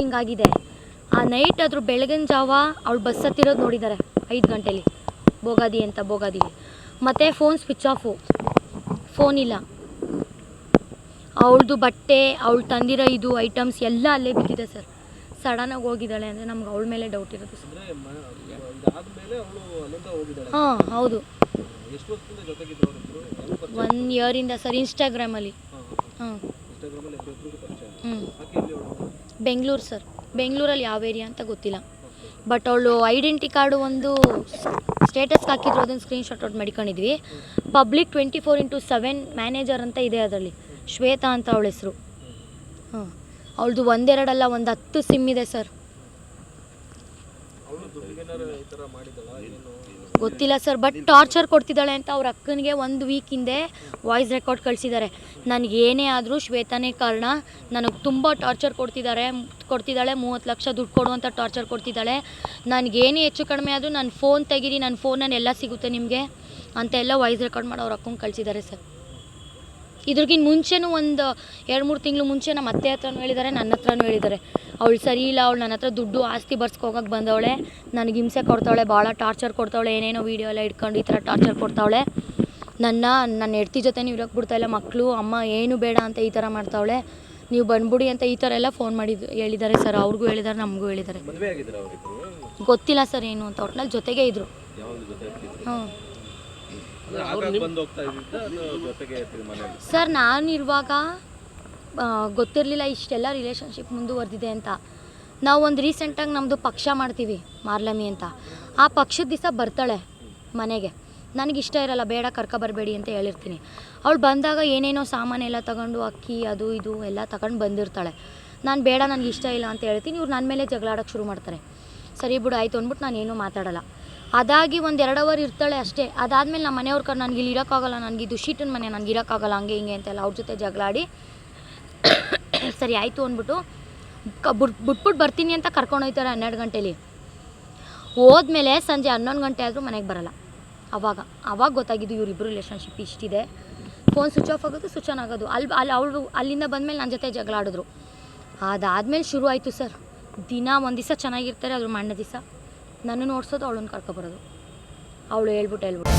ಹಿಂಗಾಗಿದೆ ಆ ನೈಟ್ ಅದ್ರ ಬೆಳಗಿನ ಜಾವ ಅವ್ಳು ಬಸ್ ಹತ್ತಿರೋದು ನೋಡಿದ್ದಾರೆ ಐದು ಗಂಟೆಲಿ. ಬೋಗಾದಿ ಅಂತ ಬೋಗಾದಿ. ಮತ್ತು ಫೋನ್ ಸ್ವಿಚ್ ಆಫು ಫೋನ್ ಇಲ್ಲ. ಅವಳದು ಬಟ್ಟೆ ಅವಳು ತಂದಿರೋ ಇದು ಐಟಮ್ಸ್ ಎಲ್ಲ ಅಲ್ಲೇ ಬಿದ್ದಿದೆ ಸರ್ ಸಡನ್ನಾಗಿ ಹೋಗಿದ್ದಾಳೆ ಅಂದರೆ ನಮ್ಗೆ ಅವಳ ಮೇಲೆ ಡೌಟ್ ಇರೋದು ಸರ್ ಹಾಂ ಹೌದು. ಒನ್ ಇಯರಿಂದ ಸರ್ ಇನ್ಸ್ಟಾಗ್ರಾಮಲ್ಲಿ ಹಾಂ ಹ್ಞೂ ಬೆಂಗಳೂರು ಸರ್. ಬೆಂಗಳೂರಲ್ಲಿ ಯಾವ ಏರಿಯಾ ಅಂತ ಗೊತ್ತಿಲ್ಲ. ಬಟ್ ಅವಳು ಐಡೆಂಟಿ ಕಾರ್ಡು ಒಂದು ಸ್ಟೇಟಸ್ಗೆ ಹಾಕಿದ್ರು, ಅದನ್ನು ಸ್ಕ್ರೀನ್ಶಾಟ್ ಔಟ್ ಮಾಡ್ಕೊಂಡಿದ್ವಿ. Public twenty four into seven manager ಅಂತ ಇದೆ ಅದರಲ್ಲಿ. ಶ್ವೇತಾ ಅಂತ ಅವಳ ಹೆಸರು. ಹಾಂ. ಅವಳದು ಒಂದೆರಡಲ್ಲ, ಒಂದು ಹತ್ತು ಸಿಮ್ ಇದೆ ಸರ್. ಗೊತ್ತಿಲ್ಲ ಸರ್ ಬಟ್ ಟಾರ್ಚರ್ ಕೊಡ್ತಿದ್ದಾಳೆ ಅಂತ ಅವ್ರ ಅಕ್ಕನಿಗೆ ಒಂದು ವೀಕ್ ಹಿಂದೆ ವಾಯ್ಸ್ ರೆಕಾರ್ಡ್ ಕಳಿಸಿದ್ದಾರೆ. ನನಗೆ ಏನೇ ಆದರೂ ಶ್ವೇತಾನೇ ಕಾರಣ, ನನಗೆ ತುಂಬ ಟಾರ್ಚರ್ ಕೊಡ್ತಿದ್ದಾರೆ, ಕೊಡ್ತಿದ್ದಾಳೆ, ಮೂವತ್ತು ಲಕ್ಷ ದುಡ್ಡು ಕೊಡುವಂಥ ಟಾರ್ಚರ್ ಕೊಡ್ತಿದ್ದಾಳೆ. ನನಗೇನೇ ಹೆಚ್ಚು ಕಡಿಮೆ ಆದರೂ ನನ್ನ ಫೋನ್ ತೆಗೀರಿ ನನ್ನ ಫೋನಲ್ಲಿ ಎಲ್ಲ ಸಿಗುತ್ತೆ ನಿಮಗೆ ಅಂತ ಎಲ್ಲ ವಾಯ್ಸ್ ರೆಕಾರ್ಡ್ ಮಾಡಿ ಅವ್ರ ಅಕ್ಕಂಗೆ ಕಳಿಸಿದ್ದಾರೆ ಸರ್. ಇದ್ರಿಗಿನ ಮುಂಚೆನೂ ಒಂದು ಎರಡು ಮೂರು ತಿಂಗಳು ಮುಂಚೆ ನಮ್ಮ ಅತ್ತೆ ಹತ್ರನೂ ಹೇಳಿದ್ದಾರೆ ನನ್ನ ಹತ್ರನೂ ಹೇಳಿದ್ದಾರೆ ಅವಳು ಸರಿ ಇಲ್ಲ ಅವಳು ನನ್ನ ಹತ್ರ ದುಡ್ಡು ಆಸ್ತಿ ಬರ್ಸ್ಕೋಗಕ್ಕೆ ಬಂದವಳೆ ನನಗೆ ಹಿಂಸೆ ಕೊಡ್ತಾವಳೆ ಭಾಳ ಟಾರ್ಚರ್ ಕೊಡ್ತಾವಳೆ ಏನೇನೋ ವೀಡಿಯೋ ಎಲ್ಲ ಇಟ್ಕೊಂಡು ಈ ಥರ ಟಾರ್ಚರ್ ಕೊಡ್ತಾವಳೆ. ನನ್ನ ನನ್ನ ಹೆಡ್ತಿ ಜೊತೆ ನೀವು ಬಿಡ್ತಾ ಬಿಡ್ತಾಯಿಲ್ಲ ಮಕ್ಕಳು ಅಮ್ಮ ಏನು ಬೇಡ ಅಂತ ಈ ಥರ ಮಾಡ್ತಾವಳೆ. ನೀವು ಬಂದ್ಬಿಡಿ ಅಂತ ಈ ಥರ ಎಲ್ಲ ಫೋನ್ ಮಾಡಿದ್ದು ಹೇಳಿದ್ದಾರೆ ಸರ್ ಅವ್ರಿಗೂ ಹೇಳಿದ್ದಾರೆ ನಮಗೂ ಹೇಳಿದ್ದಾರೆ ಗೊತ್ತಿಲ್ಲ ಸರ್ ಏನು ಅಂತ ಒಟ್ನಲ್ಲಿ ಜೊತೆಗೆ ಇದ್ದರು ಹ್ಞೂ ಸರ್ ನಾನಿರುವಾಗ ಗೊತ್ತಿರಲಿಲ್ಲ ಇಷ್ಟೆಲ್ಲ ರಿಲೇಷನ್ಶಿಪ್ ಮುಂದುವರೆದಿದೆ ಅಂತ. ನಾವು ಒಂದು ರೀಸೆಂಟಾಗಿ ನಮ್ಮದು ಪಕ್ಷ ಮಾಡ್ತೀವಿ ಮಾರ್ಲಮಿ ಅಂತ. ಆ ಪಕ್ಷದ ದಿವಸ ಬರ್ತಾಳೆ ಮನೆಗೆ. ನನಗೆ ಇಷ್ಟ ಇರಲ್ಲ ಬೇಡ ಕರ್ಕ ಬರಬೇಡಿ ಅಂತ ಹೇಳಿರ್ತೀನಿ. ಅವಳು ಬಂದಾಗ ಏನೇನೋ ಸಾಮಾನೆಲ್ಲ ತಗೊಂಡು ಅಕ್ಕಿ ಅದು ಇದು ಎಲ್ಲ ತಗೊಂಡು ಬಂದಿರ್ತಾಳೆ. ನಾನು ಬೇಡ ನನಗೆ ಇಷ್ಟ ಇಲ್ಲ ಅಂತ ಹೇಳ್ತೀನಿ ಇವ್ರು ನನ್ನ ಮೇಲೆ ಜಗಳಾಡೋಕ್ಕೆ ಶುರು ಮಾಡ್ತಾರೆ. ಸರಿ ಬಿಡು ಆಯಿತು ಅಂದ್ಬಿಟ್ಟು ನಾನು ಏನೂ ಮಾತಾಡಲ್ಲ. ಅದಾಗಿ ಒಂದು ಎರಡು ಅವರ್ ಇರ್ತಾಳೆ ಅಷ್ಟೇ. ಅದಾದಮೇಲೆ ನಮ್ಮ ಮನೆಯವ್ರ ಕರ್ ನನಗೆ ಇಲ್ಲಿ ಇರೋಕ್ಕಾಗಲ್ಲ, ನನಗೆ ಇದು ಶೀಟನ್ ಮನೆ ನನಗೆ ಇರೋಕ್ಕಾಗಲ್ಲ, ಹಂಗೆ ಹಿಂಗೆ ಅಂತೆಲ್ಲ ಅವ್ರ ಜೊತೆ ಜಗಳಾಡಿ. ಸರಿ, ಆಯಿತು ಅಂದ್ಬಿಟ್ಟು ಕ ಬಿಟ್ ಬಿಟ್ಬಿಟ್ಟು ಬರ್ತೀನಿ ಅಂತ ಕರ್ಕೊಂಡೋಗ್ತಾರೆ ಹನ್ನೆರಡು ಗಂಟೇಲಿ. ಹೋದ್ಮೇಲೆ ಸಂಜೆ ಹನ್ನೊಂದು ಗಂಟೆ ಆದರೂ ಮನೆಗೆ ಬರಲ್ಲ. ಅವಾಗ ಅವಾಗ ಗೊತ್ತಾಗಿದ್ದು ಇವರಿಬ್ಬರು ರಿಲೇಷನ್ಶಿಪ್ ಇಷ್ಟಿದೆ. ಫೋನ್ ಸ್ವಿಚ್ ಆಫ್ ಆಗೋದು ಸ್ವಿಚ್ ಆನ್ ಆಗೋದು. ಅಲ್ಲಿ ಅಲ್ಲಿ ಅವಳು, ಅಲ್ಲಿಂದ ಬಂದಮೇಲೆ ನನ್ನ ಜೊತೆ ಜಗಳಾಡಿದ್ರು. ಅದಾದಮೇಲೆ ಶುರು ಆಯಿತು ಸರ್. ದಿನ ಒಂದು ದಿವಸ ಚೆನ್ನಾಗಿರ್ತಾರೆ, ಅದ್ರ ಮಣ್ಣ ದಿವಸ. ನನ್ನ ನೋಡ್ಸೋದು ಅವಳನ್ನು ಕರ್ಕೊಬರೋದು ಅವಳು ಹೇಳ್ಬಿಟ್ಟು ಹೇಳ್ಬಿಟ್ಟು